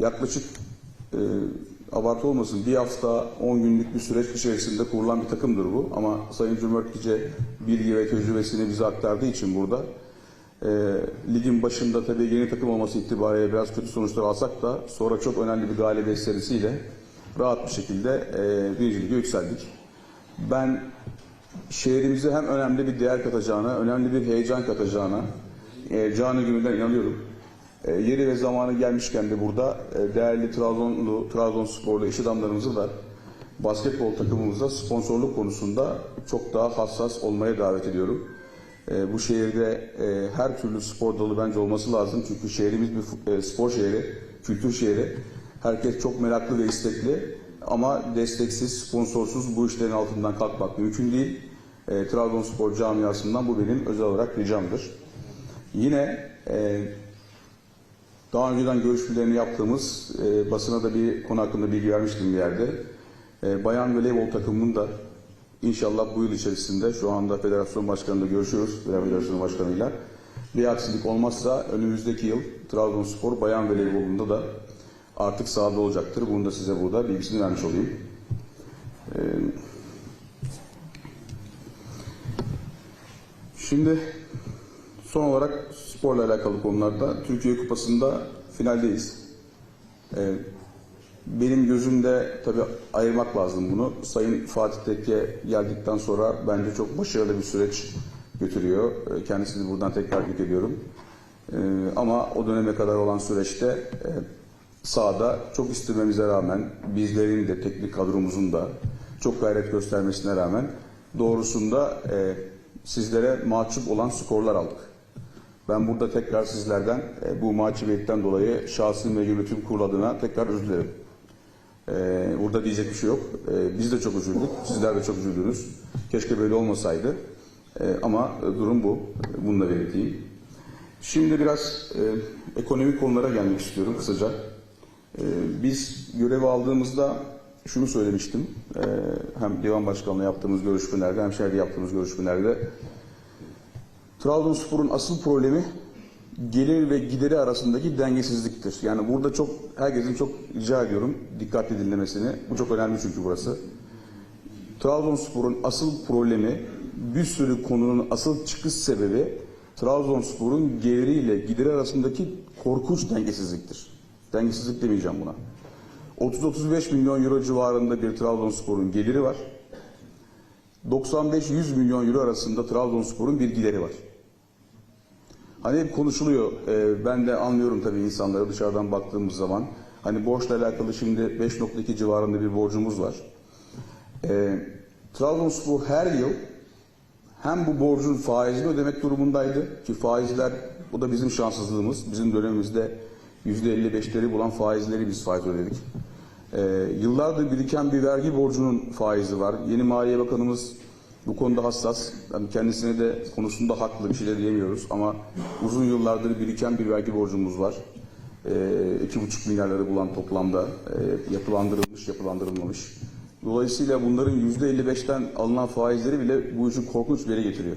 yaklaşık e, abartı olmasın bir hafta 10 günlük bir süreç içerisinde kurulan bir takımdır bu. Ama Sayın Cumhurbaşkanı bilgi ve tecrübesini bize aktardığı için burada e, ligin başında tabii yeni takım olması itibariyle biraz kötü sonuçlar alsak da sonra çok önemli bir galibiyet serisiyle rahat bir şekilde e, birinci lige yükseldik. Ben şehrimize hem önemli bir değer katacağına, önemli bir heyecan katacağına e, canı gönülden inanıyorum. E, yeri ve zamanı gelmişken de burada e, değerli Trabzonlu, Trabzonsporlu iş adamlarımızı da basketbol takımımıza sponsorluk konusunda çok daha hassas olmaya davet ediyorum. E, bu şehirde e, her türlü spor dalı bence olması lazım. Çünkü şehrimiz bir spor şehri, kültür şehri. Herkes çok meraklı ve istekli. Ama desteksiz, sponsorsuz bu işlerin altından kalkmak mümkün değil. E, Trabzonspor camiasından bu benim özel olarak ricamdır. Yine e, daha önceden görüşmelerini yaptığımız e, basına da bir konu hakkında bilgi vermiştim bir yerde. E, Bayan voleybol takımının da inşallah bu yıl içerisinde şu anda federasyon başkanıyla görüşüyoruz. Federasyon başkanıyla. Bir aksilik olmazsa önümüzdeki yıl Trabzonspor bayan voleybolunda da artık sahada olacaktır. Bunu da size burada bilgisini vermiş olayım. E, Şimdi son olarak sporla alakalı konularda Türkiye Kupası'nda finaldeyiz. Ee, benim gözümde tabii ayırmak lazım bunu. Sayın Fatih Tekke geldikten sonra bence çok başarılı bir süreç götürüyor. Ee, Kendisini buradan tekrar tebrik ediyorum. Ee, ama o döneme kadar olan süreçte e, sahada çok istememize rağmen bizlerin de teknik kadromuzun da çok gayret göstermesine rağmen doğrusunda e, sizlere mahcup olan skorlar aldık. Ben burada tekrar sizlerden e, bu mahcubiyetten dolayı şahsım ve yönetim kurulu tekrar özür dilerim. E, burada diyecek bir şey yok. E, biz de çok üzüldük. Sizler de çok üzüldünüz. Keşke böyle olmasaydı. E, ama e, durum bu. E, Bunu da belirteyim. Şimdi biraz e, ekonomik konulara gelmek istiyorum kısaca. E, biz görev aldığımızda şunu söylemiştim. E, hem divan başkanlığı yaptığımız görüşmelerde hem şehirde yaptığımız görüşmelerde Trabzonspor'un asıl problemi gelir ve gideri arasındaki dengesizliktir. Yani burada çok herkesin çok rica ediyorum dikkatli dinlemesini. Bu çok önemli çünkü burası. Trabzonspor'un asıl problemi bir sürü konunun asıl çıkış sebebi Trabzonspor'un geliriyle gideri arasındaki korkunç dengesizliktir. Dengesizlik demeyeceğim buna. 30-35 milyon euro civarında bir Trabzonspor'un geliri var. 95-100 milyon euro arasında Trabzonspor'un bir gideri var. Hani hep konuşuluyor. e, ben de anlıyorum tabii insanları dışarıdan baktığımız zaman. Hani borçla alakalı şimdi 5.2 civarında bir borcumuz var. E, Trabzonspor her yıl hem bu borcun faizini ödemek durumundaydı ki faizler bu da bizim şanssızlığımız. Bizim dönemimizde %55'leri bulan faizleri biz faiz ödedik. E, yıllardır biriken bir vergi borcunun faizi var. Yeni Maliye Bakanımız bu konuda hassas. Yani kendisine de konusunda haklı bir şey diyemiyoruz ama uzun yıllardır biriken bir vergi borcumuz var. E, iki buçuk milyarları bulan toplamda e, yapılandırılmış, yapılandırılmamış. Dolayısıyla bunların yüzde 55'ten alınan faizleri bile bu işin korkunç bir yere getiriyor.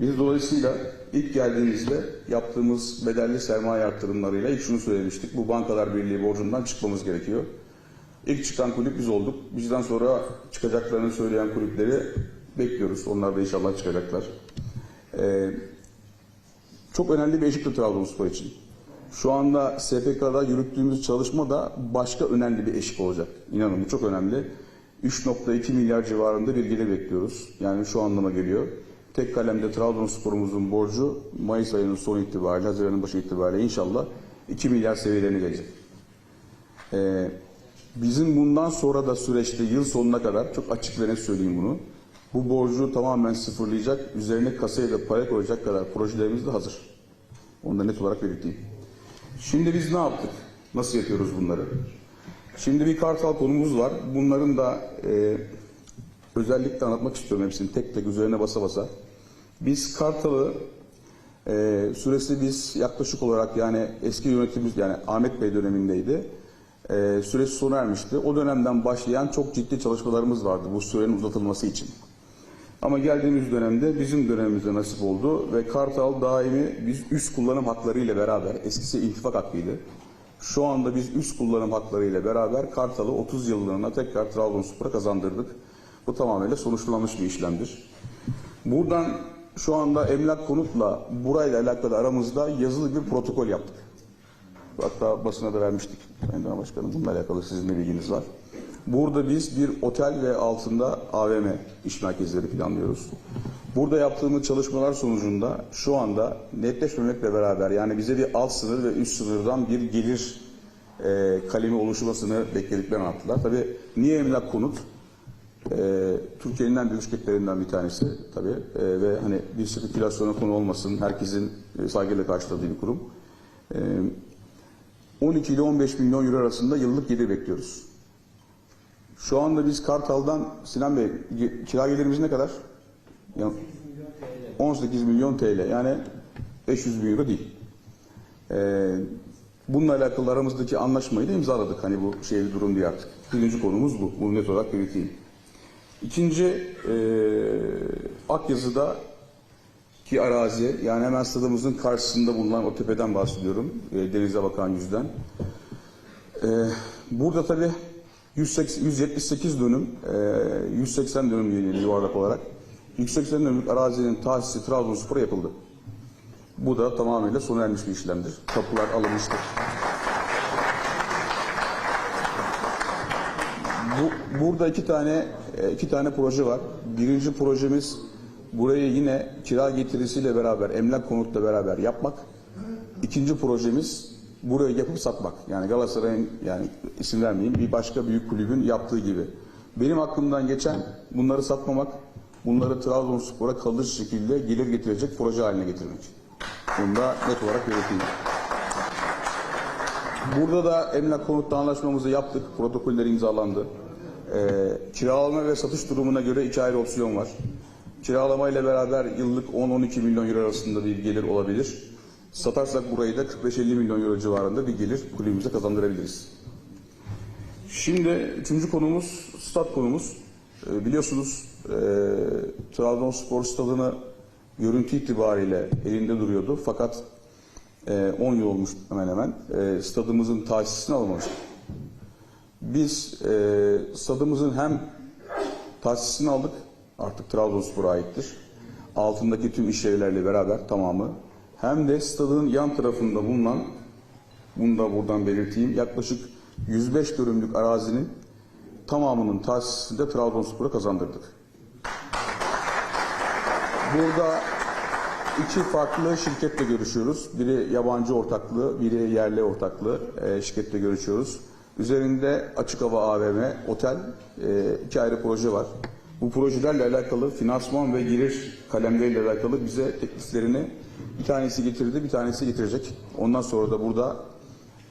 Biz dolayısıyla ilk geldiğimizde yaptığımız bedelli sermaye artırımlarıyla ilk şunu söylemiştik. Bu Bankalar Birliği borcundan çıkmamız gerekiyor. İlk çıkan kulüp biz olduk. Bizden sonra çıkacaklarını söyleyen kulüpleri bekliyoruz. Onlar da inşallah çıkacaklar. Ee, çok önemli bir eşiktir Trabzonspor için. Şu anda SPK'da yürüttüğümüz çalışma da başka önemli bir eşik olacak. İnanın bu çok önemli. 3.2 milyar civarında bir gelir bekliyoruz. Yani şu anlama geliyor. Tek kalemde Trabzonspor'umuzun borcu Mayıs ayının son itibariyle, Haziran'ın başı itibariyle inşallah 2 milyar seviyelerine gelecek. Ee, bizim bundan sonra da süreçte yıl sonuna kadar çok açık ve net söyleyeyim bunu. Bu borcu tamamen sıfırlayacak, üzerine kasaya da para koyacak kadar projelerimiz de hazır. Onu da net olarak belirteyim. Şimdi biz ne yaptık? Nasıl yapıyoruz bunları? Şimdi bir kartal konumuz var. Bunların da e, özellikle anlatmak istiyorum hepsini tek tek üzerine basa basa. Biz kartalı e, süresi biz yaklaşık olarak yani eski yönetimimiz yani Ahmet Bey dönemindeydi. E, süresi sona ermişti. O dönemden başlayan çok ciddi çalışmalarımız vardı bu sürenin uzatılması için. Ama geldiğimiz dönemde bizim dönemimizde nasip oldu ve Kartal daimi biz üst kullanım hakları beraber eskisi iltifak hakkıydı. Şu anda biz üst kullanım hakları beraber Kartal'ı 30 yıllığına tekrar Trabzonspor'a kazandırdık. Bu tamamıyla sonuçlanmış bir işlemdir. Buradan şu anda emlak konutla burayla alakalı aramızda yazılı bir protokol yaptık. Hatta basına da vermiştik. Sayın Başkanım bununla alakalı sizin de bilginiz var. Burada biz bir otel ve altında AVM iş merkezleri planlıyoruz. Burada yaptığımız çalışmalar sonucunda şu anda netleşmemekle beraber yani bize bir alt sınır ve üst sınırdan bir gelir e, kalemi oluşmasını beklediklerini anlattılar. Tabii niye emlak konut? E, Türkiye'nin en büyük şirketlerinden bir tanesi tabii E, ve hani bir spekülasyona konu olmasın herkesin e, saygıyla karşıladığı bir kurum. E, 12 ile 15 milyon euro arasında yıllık gelir bekliyoruz. Şu anda biz Kartal'dan Sinan Bey kira gelirimiz ne kadar? Ya- 18 milyon TL yani 500 bin euro değil. Ee, bununla alakalı aramızdaki anlaşmayı da imzaladık. Hani bu şey bir durum diye artık. Birinci konumuz bu. Bunu net olarak belirteyim. İkinci e, Akyazı'da ki arazi yani hemen stadımızın karşısında bulunan o tepeden bahsediyorum. E, denize bakan yüzden. E, burada tabii 180, 178 dönüm, e, 180 dönüm diyelim yuvarlak olarak. 180 dönümlük arazinin tahsisi Trabzonspor'a yapıldı. Bu da tamamıyla sona ermiş bir işlemdir. Kapılar alınmıştır. Bu, burada iki tane e, iki tane proje var. Birinci projemiz burayı yine kira getirisiyle beraber, emlak konutla beraber yapmak. İkinci projemiz burayı yapıp satmak. Yani Galatasaray'ın yani isim vermeyeyim bir başka büyük kulübün yaptığı gibi. Benim aklımdan geçen bunları satmamak, bunları Trabzonspor'a kalıcı şekilde gelir getirecek proje haline getirmek. Bunu da net olarak belirteyim. Burada da emlak konutta anlaşmamızı yaptık. Protokoller imzalandı. Ee, kiralama ve satış durumuna göre iki ayrı opsiyon var. Kiralama ile beraber yıllık 10-12 milyon euro arasında bir gelir olabilir. Satarsak burayı da 45-50 milyon euro civarında bir gelir kulübümüze kazandırabiliriz. Şimdi üçüncü konumuz stat konumuz. Ee, biliyorsunuz e, Trabzonspor stadını görüntü itibariyle elinde duruyordu. Fakat e, 10 yıl olmuş hemen hemen e, stadımızın tahsisini alamamıştık. Biz e, stadımızın hem tahsisini aldık artık Trabzonspor'a aittir. Altındaki tüm işyerlerle beraber tamamı. Hem de stadın yan tarafında bulunan bunu da buradan belirteyim. Yaklaşık 105 dönümlük arazinin tamamının tahsisini de Trabzonspor'a kazandırdık. Burada iki farklı şirketle görüşüyoruz. Biri yabancı ortaklığı, biri yerli ortaklığı e, şirketle görüşüyoruz. Üzerinde açık hava AVM, otel, e, iki ayrı proje var. Bu projelerle alakalı finansman ve gelir kalemleriyle alakalı bize tekliflerini bir tanesi getirdi, bir tanesi getirecek. Ondan sonra da burada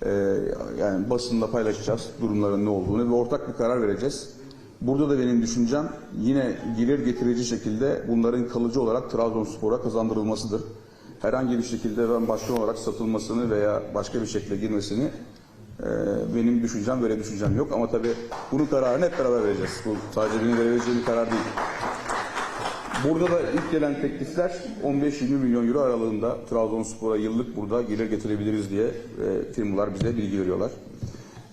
e, yani basında paylaşacağız durumların ne olduğunu ve ortak bir karar vereceğiz. Burada da benim düşüncem yine gelir getirici şekilde bunların kalıcı olarak Trabzonspor'a kazandırılmasıdır. Herhangi bir şekilde ben başkan olarak satılmasını veya başka bir şekilde girmesini benim düşüncem böyle düşüncem yok. Ama tabii bunun kararını hep beraber vereceğiz. Bu sadece benim verebileceğim bir karar değil. Burada da ilk gelen teklifler 15-20 milyon euro aralığında Trabzonspor'a yıllık burada gelir getirebiliriz diye e, firmalar bize bilgi veriyorlar.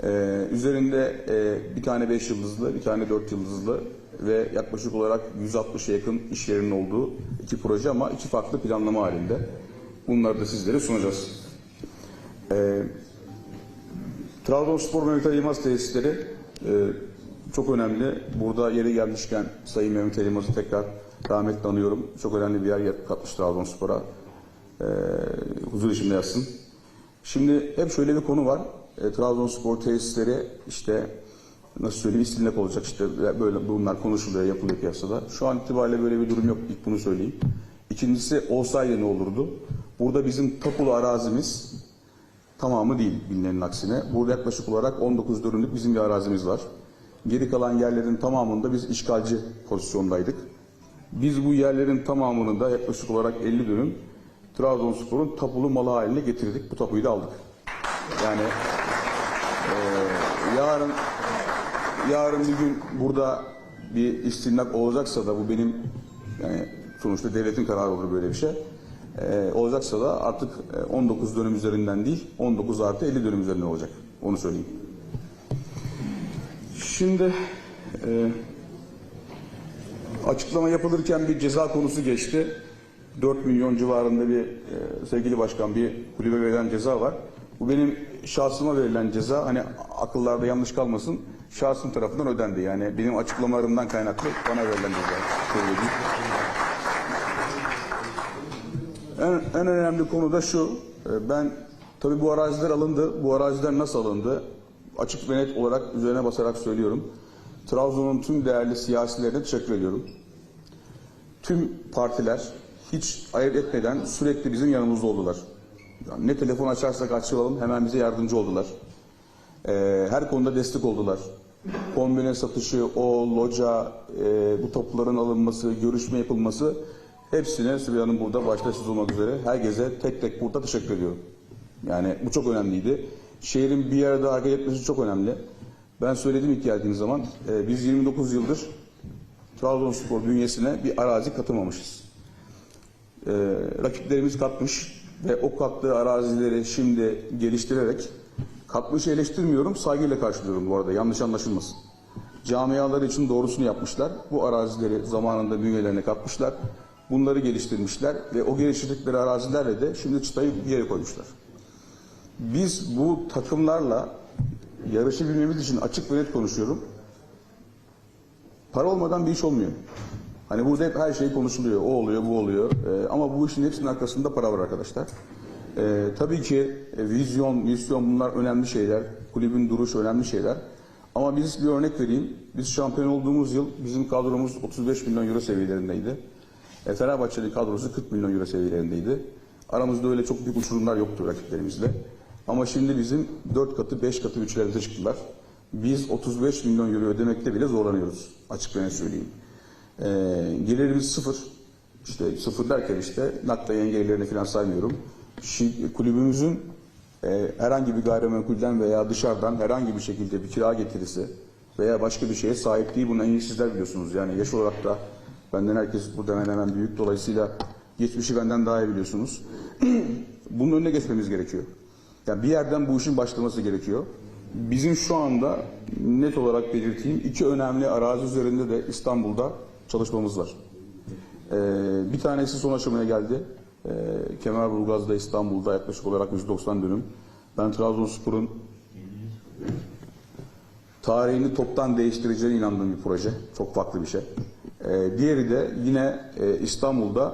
Ee, üzerinde e, bir tane 5 yıldızlı, bir tane 4 yıldızlı ve yaklaşık olarak 160'a yakın iş yerinin olduğu iki proje ama iki farklı planlama halinde. Bunları da sizlere sunacağız. Ee, Trabzonspor Mehmet Ali Yılmaz tesisleri e, çok önemli. Burada yeri gelmişken Sayın Mehmet Yılmaz'ı tekrar rahmetle anıyorum. Çok önemli bir yer katmış Trabzonspor'a. E, huzur içinde yatsın. Şimdi hep şöyle bir konu var. E, Trabzonspor tesisleri işte nasıl söyleyeyim istinlek olacak işte böyle bunlar konuşuluyor yapılıyor piyasada. Şu an itibariyle böyle bir durum yok ilk bunu söyleyeyim. İkincisi olsaydı ne olurdu? Burada bizim tapulu arazimiz tamamı değil bilinenin aksine. Burada yaklaşık olarak 19 dönümlük bizim bir arazimiz var. Geri kalan yerlerin tamamında biz işgalci pozisyondaydık. Biz bu yerlerin tamamını da yaklaşık olarak 50 dönüm Trabzonspor'un tapulu malı haline getirdik. Bu tapuyu da aldık. Yani eee, yarın yarın bir gün burada bir istinlak olacaksa da bu benim yani sonuçta devletin kararı olur böyle bir şey. E, olacaksa da artık e, 19 dönüm üzerinden değil 19 artı 50 dönüm üzerinden olacak. Onu söyleyeyim. Şimdi e, açıklama yapılırken bir ceza konusu geçti. 4 milyon civarında bir e, sevgili başkan bir kulübe verilen ceza var. Bu benim şahsıma verilen ceza hani akıllarda yanlış kalmasın şahsım tarafından ödendi. Yani benim açıklamalarımdan kaynaklı bana verilen ceza. En, en önemli konu da şu. e, Ben tabii bu araziler alındı. Bu araziler nasıl alındı? Açık ve net olarak üzerine basarak söylüyorum. Trabzon'un tüm değerli siyasilerine teşekkür ediyorum. Tüm partiler hiç ayırt etmeden sürekli bizim yanımızda oldular. Yani ne telefon açarsak açalım hemen bize yardımcı oldular. Ee, her konuda destek oldular. Kombine satışı, o loca, e, bu topların alınması, görüşme yapılması hepsine Sibel Hanım burada başta siz olmak üzere herkese tek tek burada teşekkür ediyorum. Yani bu çok önemliydi. Şehrin bir yere daha hareket etmesi çok önemli. Ben söyledim ilk geldiğim zaman e, biz 29 yıldır Trabzonspor bünyesine bir arazi katamamışız. E, rakiplerimiz katmış ve o kattığı arazileri şimdi geliştirerek katmışı eleştirmiyorum, saygıyla karşılıyorum bu arada yanlış anlaşılmasın. Camialar için doğrusunu yapmışlar. Bu arazileri zamanında bünyelerine katmışlar. Bunları geliştirmişler ve o geliştirdikleri arazilerle de şimdi çıtayı bir yere koymuşlar. Biz bu takımlarla yarışabilmemiz için açık ve net konuşuyorum. Para olmadan bir iş olmuyor. Hani burada hep her şey konuşuluyor. O oluyor, bu oluyor. Ee, ama bu işin hepsinin arkasında para var arkadaşlar. Ee, tabii ki e, vizyon, misyon bunlar önemli şeyler. Kulübün duruşu önemli şeyler. Ama biz bir örnek vereyim. Biz şampiyon olduğumuz yıl bizim kadromuz 35 milyon euro seviyelerindeydi. E, Fenerbahçe'nin kadrosu 40 milyon euro seviyelerindeydi. Aramızda öyle çok büyük uçurumlar yoktu rakiplerimizle. Ama şimdi bizim 4 katı, 5 katı üçlerimize çıktılar. Biz 35 milyon euro ödemekte bile zorlanıyoruz. Açık ve söyleyeyim. Ee, gelirimiz sıfır. İşte sıfır derken işte nakla yengelerini falan saymıyorum. Şi- kulübümüzün e, herhangi bir gayrimenkulden veya dışarıdan herhangi bir şekilde bir kira getirisi veya başka bir şeye sahip değil. Bunu en iyi sizler biliyorsunuz. Yani yaş olarak da benden herkes burada hemen hemen büyük. Dolayısıyla geçmişi benden daha iyi biliyorsunuz. Bunun önüne geçmemiz gerekiyor. Yani bir yerden bu işin başlaması gerekiyor. Bizim şu anda net olarak belirteyim iki önemli arazi üzerinde de İstanbul'da çalışmamız var. Ee, bir tanesi son aşamaya geldi. Ee, Kemerburgaz'da İstanbul'da yaklaşık olarak 190 dönüm. Ben Trabzonspor'un tarihini toptan değiştireceğine inandığım bir proje. Çok farklı bir şey. Ee, diğeri de yine e, İstanbul'da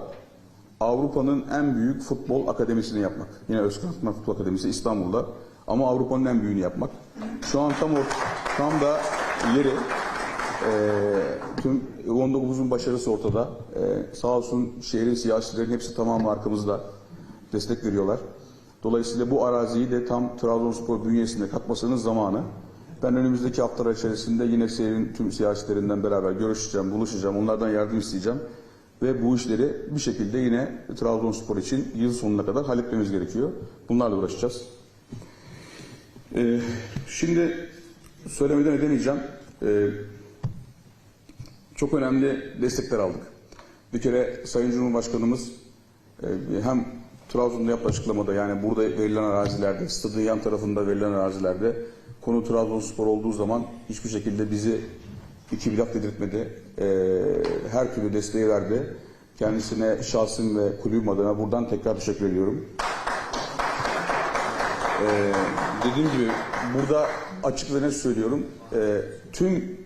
Avrupa'nın en büyük futbol akademisini yapmak. Yine Özkan Akman Futbol Akademisi İstanbul'da. Ama Avrupa'nın en büyüğünü yapmak. Şu an tam, or- tam da yeri e, tüm 19'un başarısı ortada. E, sağ olsun şehrin siyasilerin hepsi tamamı arkamızda destek veriyorlar. Dolayısıyla bu araziyi de tam Trabzonspor bünyesinde katmasının zamanı. Ben önümüzdeki haftalar içerisinde yine şehrin tüm siyasilerinden beraber görüşeceğim, buluşacağım, onlardan yardım isteyeceğim. Ve bu işleri bir şekilde yine Trabzonspor için yıl sonuna kadar halletmemiz gerekiyor. Bunlarla uğraşacağız. Ee, şimdi söylemeden edemeyeceğim. Ee, çok önemli destekler aldık. Bir kere Sayın Cumhurbaşkanımız e, hem Trabzon'da yaptığı açıklamada yani burada verilen arazilerde, stadın yan tarafında verilen arazilerde konu Trabzonspor olduğu zaman hiçbir şekilde bizi iki bir laf dedirtmedi. Ee, her türlü desteği verdi. Kendisine şahsım ve kulübüm adına buradan tekrar teşekkür ediyorum. Ee, dediğim gibi burada açık ve net söylüyorum. Ee, tüm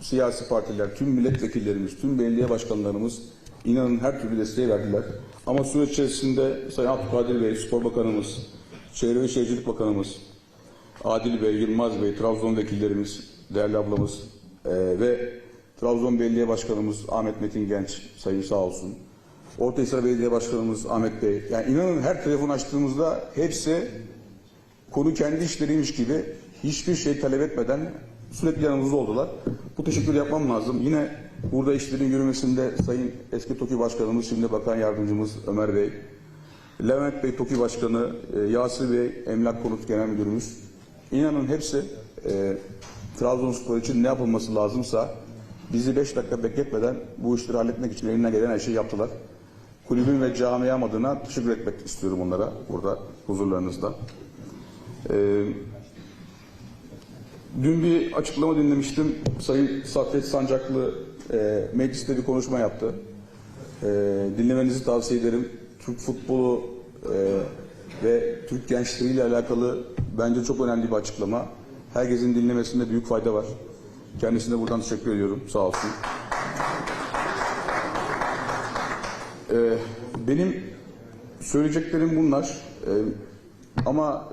siyasi partiler, tüm milletvekillerimiz, tüm belediye başkanlarımız inanın her türlü desteği verdiler. Ama süreç içerisinde Sayın Abdülkadir Bey, Spor Bakanımız, Çevre ve Şehircilik Bakanımız, Adil Bey, Yılmaz Bey, Trabzon vekillerimiz, değerli ablamız e, ve Trabzon Belediye Başkanımız Ahmet Metin Genç, Sayın sağ olsun. Ortahisar Belediye Başkanımız Ahmet Bey. Yani inanın her telefon açtığımızda hepsi konu kendi işleriymiş gibi hiçbir şey talep etmeden sürekli yanımızda oldular. Bu teşekkür yapmam lazım. Yine burada işlerin yürümesinde Sayın eski TOKİ Başkanımız, şimdi Bakan Yardımcımız Ömer Bey, Levent Bey TOKİ Başkanı, e, Yasir Bey Emlak Konut Genel Müdürümüz. İnanın hepsi e, Trabzonspor için ne yapılması lazımsa bizi 5 dakika bekletmeden bu işleri halletmek için elinden gelen her şeyi yaptılar. kulübün ve camiam adına teşekkür etmek istiyorum onlara burada huzurlarınızda. Ee, dün bir açıklama dinlemiştim. Sayın Saffet Sancaklı e, mecliste bir konuşma yaptı. E, dinlemenizi tavsiye ederim. Türk futbolu e, ve Türk gençleriyle alakalı bence çok önemli bir açıklama. Herkesin dinlemesinde büyük fayda var. Kendisine buradan teşekkür ediyorum. Sağ olsun. Ee, benim söyleyeceklerim bunlar. Ee, ama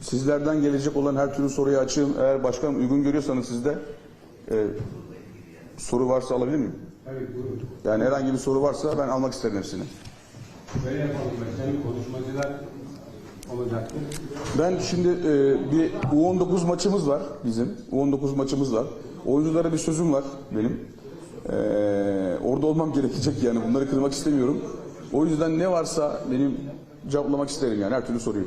sizlerden gelecek olan her türlü soruyu açığım. Eğer başkanım uygun görüyorsanız sizde e, soru varsa alabilir miyim? Evet buyurun. Yani herhangi bir soru varsa ben almak isterim hepsini. Böyle yapalım başkanım. Konuşmacılar olacaktır. Ben şimdi e, bir U19 maçımız var bizim. U19 maçımız var. Oyunculara bir sözüm var benim. E, orada olmam gerekecek yani bunları kırmak istemiyorum. O yüzden ne varsa benim cevaplamak isterim yani her türlü soruyu.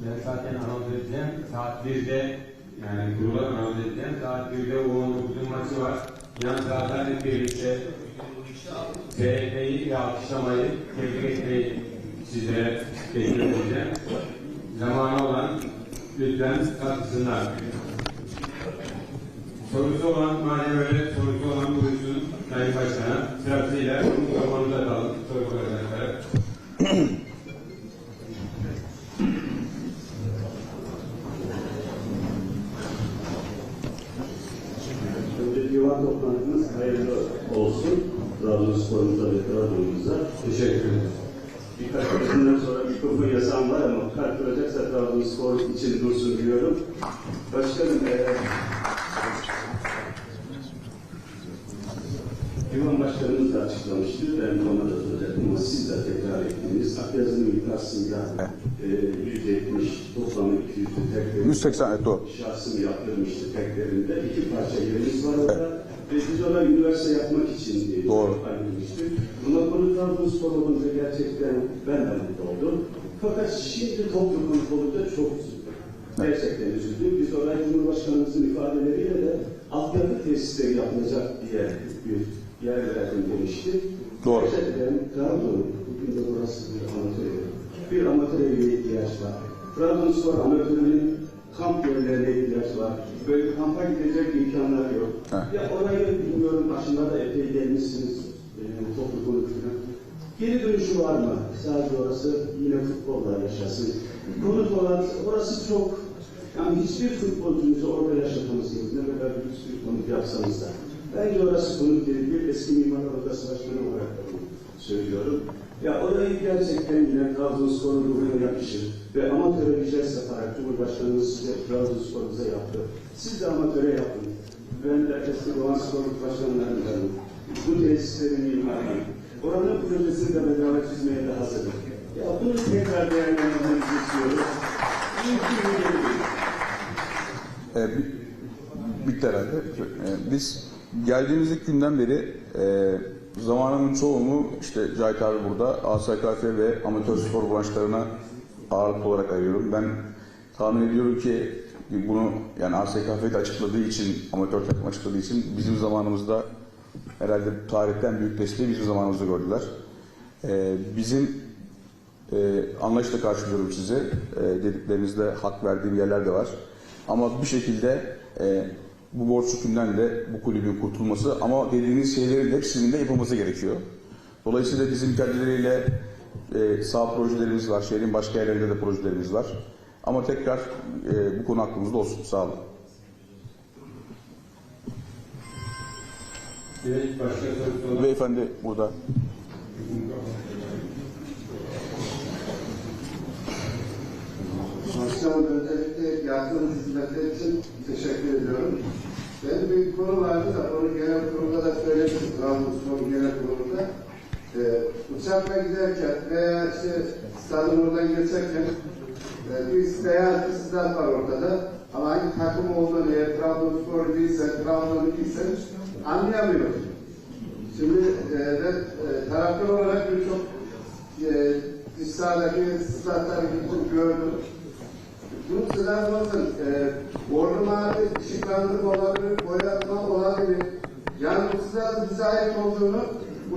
Ben zaten anons edeceğim. Saat 1'de yani kurula anons edeceğim. Saat 1'de U19'un maçı var. Yan saatlerle birlikte TFF'yi ve alkışlamayı, tebrik etmeyi sizlere bekliyorum. Zamanı olan lütfen katkısınlar. Sorusu olan öyle sorusu olan buyursun Sayın Başkan'a. Sırasıyla zamanında kalın. Soru soracaklara. Önce divan toplantınız hayırlı olsun. Trabzonspor'umuza ve Trabzon'umuza. Teşekkür ederim. Birkaç günden sonra mikrofon yasam var ama kart kıracaksa Trabzonspor için dursun diyorum. Başkanım, eee Divan Başkanımız da açıklamıştı. Ben ona da soracaktım ama siz de tekrar ettiniz. Akyazı'nın iddiasıyla eee, %70 toplamı 200'lü tekrar 180 evet doğru. şahsım yaptırmıştı teklerinde. İki parça yerimiz var orada. Ve biz ona üniversite yapmak için e, Doğru. ayrılmıştık. Buna konu Trabzonspor olunca gerçekten ben de mutlu oldum. Fakat şimdi toplu konuk olunca çok üzüldüm. Gerçekten üzüldüm. Biz oraya Cumhurbaşkanımızın ifadeleriyle de altyapı tesisleri yapılacak diye bir yer verdim demişti. Doğru. Gerçekten Trabzon, bugün de burası bir amatör. Bir amatör evine ihtiyaç var. Trabzonspor amatörünün kamp yerlerine ihtiyaç var. Böyle kampa gidecek imkanlar yok. Heh. Ya orayı bilmiyorum başında da epey gelmişsiniz e, toplu konuşuna. Geri dönüşü var mı? Sadece orası yine futbolla yaşasın. Konut olan orası çok yani hiçbir futbolcumuzu orada yaşatmamız gerekiyor. Ne kadar bir konut yapsanız da. Bence orası konut değil. Bir eski mimarlar odası başkanı olarak da bunu söylüyorum. Ya orayı gerçekten yine Trabzonspor'un ruhuna yakışır. Ve amatöre bir jest yaparak Cumhurbaşkanımız size Trabzonspor'unuza yaptı. Siz de amatöre yapın. Ben de eski Doğan Spor Başkanlarındanım. Bu tesislerin mimarıyım. Oranın projesini de beraber çizmeye de hazırım. Ya bunu tekrar değerlendirmenizi istiyorum. İyi ki bir E, bi- bitti herhalde. E, biz geldiğimiz ilk günden beri e, zamanımın çoğunu işte Cahit abi burada ASKF ve amatör spor branşlarına ağırlık olarak ayırıyorum. Ben tahmin ediyorum ki bunu yani ASKF'de açıkladığı için, amatör takım açıkladığı için bizim zamanımızda herhalde tarihten büyük desteği bizim zamanımızda gördüler. E, bizim e, anlayışla karşılıyorum size. E, dediklerinizde hak verdiğim yerler de var. Ama bir şekilde e, bu borç yükünden de bu kulübün kurtulması ama dediğiniz şeylerin hepsinin de yapılması gerekiyor. Dolayısıyla bizim kendileriyle e, sağ projelerimiz var. Şehrin başka yerlerinde de projelerimiz var. Ama tekrar e, bu konu aklımızda olsun. Sağ olun. Beyefendi burada. Başkanım öncelikle yaptığınız hizmetler için teşekkür ediyorum. Benim bir konu vardı da onu genel kurulda da söyledim. Trabzonspor genel kurulunda. Ee, uçakla giderken veya işte stadın oradan geçerken e, bir beyaz bir var ortada. Ama hangi takım olduğunu eğer Trabzonspor değilse, Trabzon değilse anlayamıyorum. Şimdi e, ben e, taraftar olarak birçok e, dış sahadaki statları gördüm. Bunun sebebi bakın, e, borlu mavi ışıklandırma olabilir, boyatma olabilir. Yani bu statın bize ait olduğunu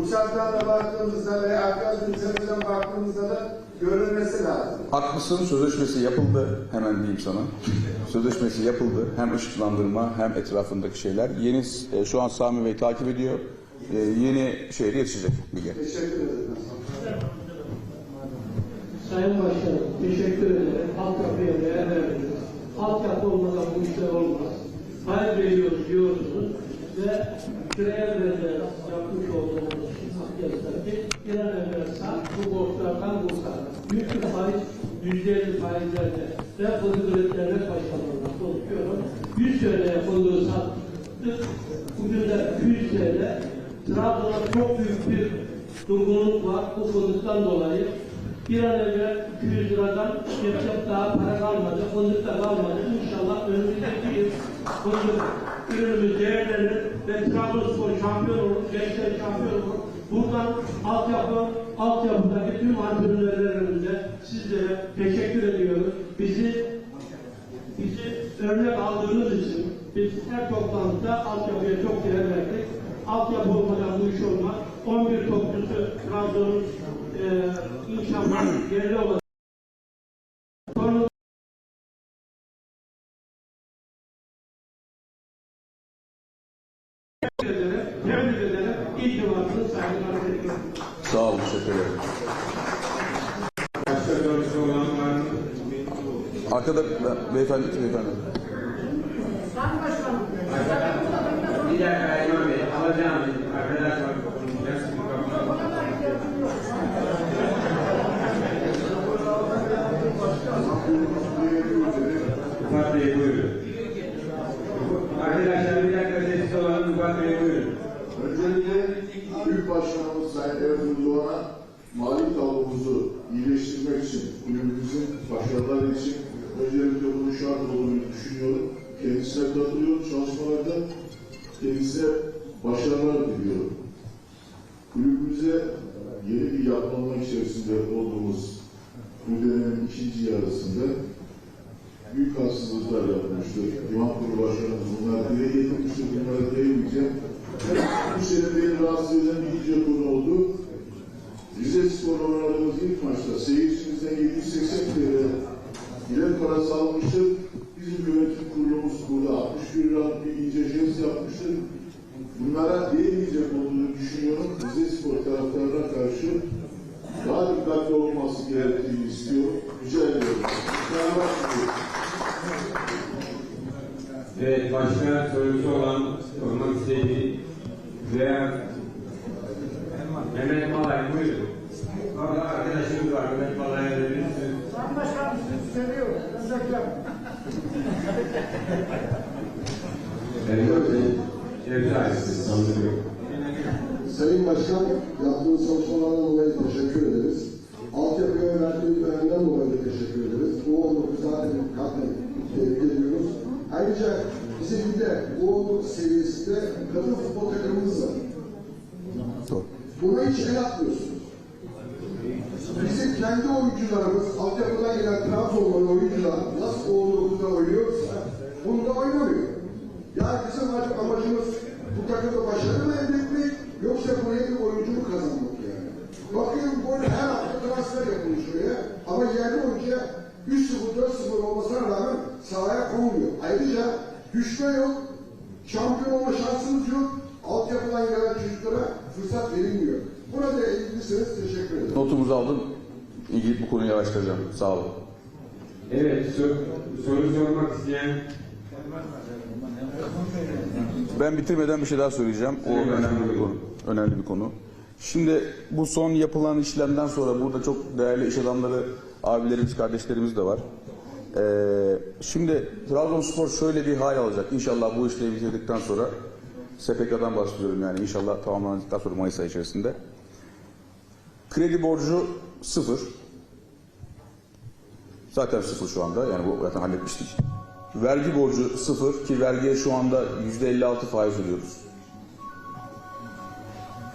uçaktan da baktığımızda veya arkadaş ülkemizden baktığımızda da görülmesi lazım. Haklısın sözleşmesi yapıldı. Hemen diyeyim sana. Sözleşmesi yapıldı. Hem ışıklandırma hem etrafındaki şeyler. Yeni e, şu an Sami Bey takip ediyor. E, yeni şehre yetişecek Bilge. Teşekkür ederim. Sayın Başkanım, teşekkür ederim. Altyapıya değer verdiniz. Altyapı olmadan bu işler olmaz. Hayır veriyoruz diyorsunuz ve şuraya verilen yapmış olduğumuz makyajları bir an evvel bu borçlardan kurtar. Bir faiz, yüzde elli faizlerle ve fındık üretlerine başlamamız konuşuyorum. 100 TL fındığı sattık. Bugün de 200 TL. Trabzon'a çok büyük bir durgunluk var bu fındıktan dolayı. Bir an evvel 200 liradan yapacak daha para kalmadı, fındık da kalmadı. İnşallah önümüzdeki yıl fındık ürünümüz değerlenir ve Trabzonspor şampiyon olur, gençler şampiyon olur. Buradan altyapı, altyapıdaki tüm antrenörlerimize sizlere teşekkür ediyoruz. Bizi bizi örnek aldığınız için biz her toplantıda altyapıya çok değer verdik. Altyapı olmadan bu iş olmaz. 11 topçusu Trabzon'un e, inşallah yerli olacak. Arkada beyefendi, beyefendi. Bir dakika İmam Bey, alacağım. Arkadaş var, konuşacağız. Rıfat Bey buyurun. Arkadaşlar bir dakika sessiz olalım. Buyurun. Öncelikle Büyük Başkanımız Sayın Erdoğan Doğan'a mali tablomuzu iyileştirmek için, kulübümüzün başarıları için öncelikle bunun şart olduğunu düşünüyorum. Kendisine katılıyorum. Çalışmalarda kendisine başarılar diliyorum. Kulübümüze yeni bir yapılanma içerisinde olduğumuz bu dönemin ikinci yarısında büyük haksızlıklar yapmıştır. Divan Kurulu Başkanımız bunlar dile getirmiştir. Bunlara değinmeyeceğim. Bu sene beni rahatsız eden ikinci konu oldu. Rize Spor oynadığımız ilk maçta seyircimizden 780 TL bilet parası almıştır. Bizim yönetim kurulumuz burada 61 liralık bir ince jest yapmıştır. Bunlara değinmeyecek olduğunu düşünüyorum. Rize Spor taraftarına karşı daha dikkatli olması gerektiğini istiyorum. Rica ediyorum. Beraber tutuyoruz. Evet, başka sorusu olan, sormak istediği veya Mehmet Malay buyurun. Orada arkadaşımız var, Mehmet Malay'a verebilirsiniz. Sayın Başkanım sizi seviyorum. Özellikle Evet, Şevki Ailesi, sanırım. Sayın Başkan, yaptığınız çalışmalardan dolayı teşekkür ederiz. Altyapıya verdiğiniz önemden dolayı da teşekkür ederiz. Bu 19 zaten kalkın tebrik ediyoruz. Ayrıca bizim bir de bu seviyesinde kadın futbol takımımız var. Doğru. Buna hiç el atmıyorsunuz. Bizim kendi oyuncularımız, altyapıdan gelen Trabzonlu oyuncular nasıl oğlumuzda oynuyorsa bunda oynamıyor. Yani bizim amacımız bu takımda başarı mı elde etmek yoksa buraya bir oyuncu mu kazanmak yani. Bakıyorum arada her hafta transfer yapılmış şuraya ama yerli oyuncuya 3-0, 4-0 olmasına rağmen sahaya konmuyor. Ayrıca düşme yok, şampiyon olma şansınız yok. Altyapıdan gelen çocuklara fırsat verilmiyor. Buna da ilgilisiniz. Teşekkür ederim. Notumuzu aldım. İlgili bu konuyu araştıracağım. Sağ olun. Evet, sor, soru sormak isteyen Ben bitirmeden bir şey daha söyleyeceğim. O Evet, önemli bir konu. Önemli bir konu. Şimdi bu son yapılan işlemden sonra burada çok değerli iş adamları, abilerimiz, kardeşlerimiz de var. Ee, şimdi Trabzonspor şöyle bir hal alacak. İnşallah bu işleri bitirdikten sonra SPK'dan bahsediyorum yani inşallah tamamlandıktan sonra Mayıs ayı içerisinde. Kredi borcu sıfır. Zaten sıfır şu anda. Yani bu zaten halletmiştik. Vergi borcu sıfır ki vergiye şu anda yüzde 56 faiz ödüyoruz.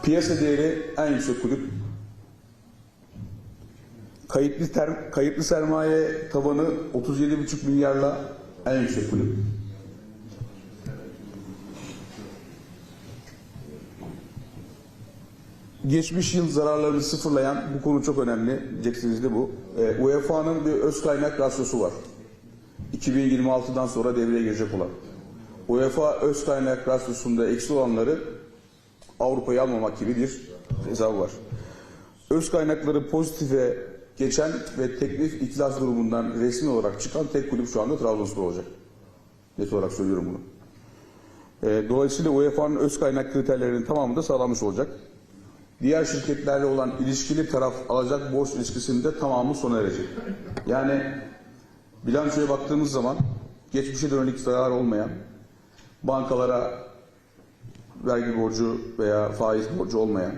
Piyasa değeri en yüksek kulüp. Kayıtlı, ter, kayıtlı sermaye tabanı 37,5 milyarla en yüksek kulüp. geçmiş yıl zararlarını sıfırlayan bu konu çok önemli. Diyeceksiniz de bu. E, UEFA'nın bir öz kaynak rasyosu var. 2026'dan sonra devreye girecek olan. UEFA öz kaynak rasyosunda eksi olanları Avrupa'ya almamak gibi bir hesabı var. Öz kaynakları pozitife geçen ve teklif iflas durumundan resmi olarak çıkan tek kulüp şu anda Trabzonspor olacak. Net olarak söylüyorum bunu. E, dolayısıyla UEFA'nın öz kaynak kriterlerinin tamamı da sağlanmış olacak. Diğer şirketlerle olan ilişkili taraf alacak borç ilişkisinde tamamı sona erecek. Yani bilançoya baktığımız zaman geçmişe dönük zarar olmayan bankalara vergi borcu veya faiz borcu olmayan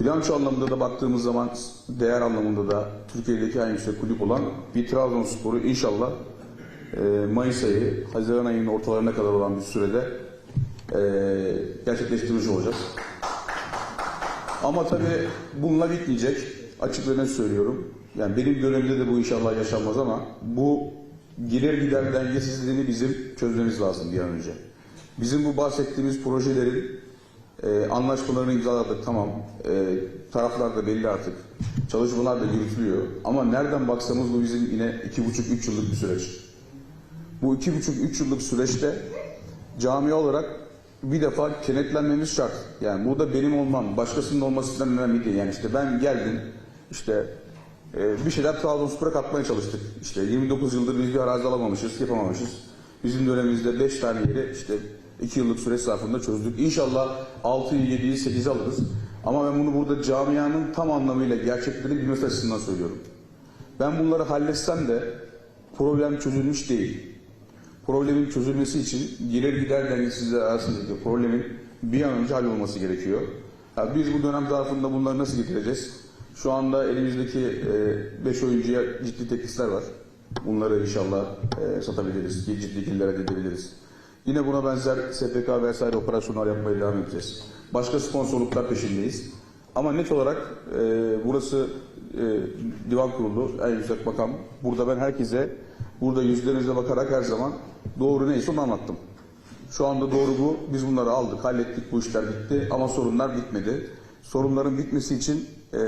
bilanço anlamında da baktığımız zaman değer anlamında da Türkiye'deki en yüksek kulüp olan bir Trabzonspor'u inşallah e, Mayıs ayı, Haziran ayının ortalarına kadar olan bir sürede e, gerçekleştirmiş olacağız. Ama tabii bununla bitmeyecek. Açık söylüyorum. Yani benim dönemimde de bu inşallah yaşanmaz ama bu gelir gider dengesizliğini bizim çözmemiz lazım bir an önce. Bizim bu bahsettiğimiz projelerin e, anlaşmalarını imzaladık tamam. E, taraflar da belli artık. Çalışmalar da yürütülüyor. Ama nereden baksanız bu bizim yine iki buçuk üç yıllık bir süreç. Bu iki buçuk üç yıllık süreçte cami olarak bir defa kenetlenmemiz şart. Yani burada benim olmam, başkasının olmasından önemli değil. Yani işte ben geldim, işte e, bir şeyler Trabzonspor'a katmaya çalıştık. İşte 29 yıldır biz bir arazi alamamışız, yapamamışız. Bizim dönemimizde 5 tane yeri işte 2 yıllık süreç zarfında çözdük. İnşallah 6'yı, 7'yi, 8'i alırız. Ama ben bunu burada camianın tam anlamıyla gerçekleri bilmesi açısından söylüyorum. Ben bunları halletsem de problem çözülmüş değil problemin çözülmesi için gelir gider dengesizliği arasındaki problemin bir an önce hallolması gerekiyor. Ya biz bu dönem zarfında bunları nasıl getireceğiz? Şu anda elimizdeki 5 oyuncuya ciddi teklifler var. Bunları inşallah e, satabiliriz, ciddi gelirler elde edebiliriz. Yine buna benzer SPK vesaire operasyonlar yapmaya devam edeceğiz. Başka sponsorluklar peşindeyiz. Ama net olarak e, burası e, divan kurulu, en yüksek makam. Burada ben herkese, burada yüzlerinize bakarak her zaman doğru neyse onu anlattım. Şu anda doğru bu. Biz bunları aldık, hallettik, bu işler bitti ama sorunlar bitmedi. Sorunların bitmesi için e,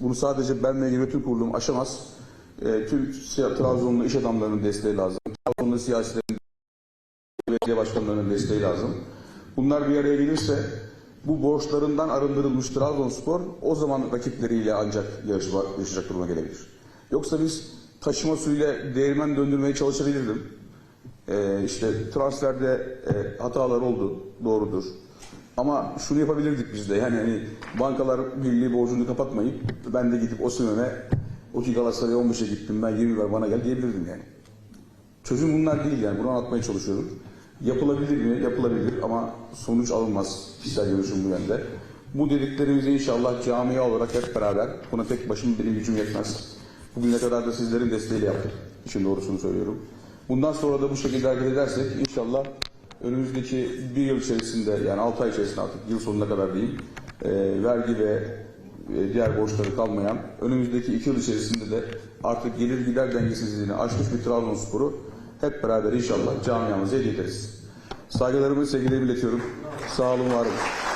bunu sadece ben ve yönetim kurulum aşamaz. E, tüm Trabzonlu iş adamlarının desteği lazım. Trabzonlu siyasilerin, belediye başkanlarının desteği lazım. Bunlar bir araya gelirse bu borçlarından arındırılmış Trabzonspor o zaman rakipleriyle ancak yarışma, yarışacak duruma gelebilir. Yoksa biz taşıma suyuyla değirmen döndürmeye çalışabilirdim. Ee, işte transferde e, hatalar oldu, doğrudur. Ama şunu yapabilirdik biz de yani hani bankalar birliği borcunu kapatmayıp ben de gidip Osimhen'e o ki Galatasaray'a 15'e gittim ben 20 ver bana gel diyebilirdim yani. Çözüm bunlar değil yani bunu anlatmaya çalışıyorum. Yapılabilir mi? Yapılabilir ama sonuç alınmaz kişisel görüşüm bu yönde. Bu dediklerimizi inşallah camia olarak hep beraber, buna tek başıma benim gücüm yetmez. Bugüne kadar da sizlerin desteğiyle yaptık. İşin doğrusunu söylüyorum. Bundan sonra da bu şekilde hareket edersek inşallah önümüzdeki bir yıl içerisinde yani 6 ay içerisinde artık yıl sonuna kadar değil e, vergi ve e, diğer borçları kalmayan önümüzdeki iki yıl içerisinde de artık gelir gider dengesizliğini aşmış bir Trabzonspor'u hep beraber inşallah camiamıza hediye ederiz. Saygılarımı, sevgilerimi iletiyorum. Sağ olun, var olun.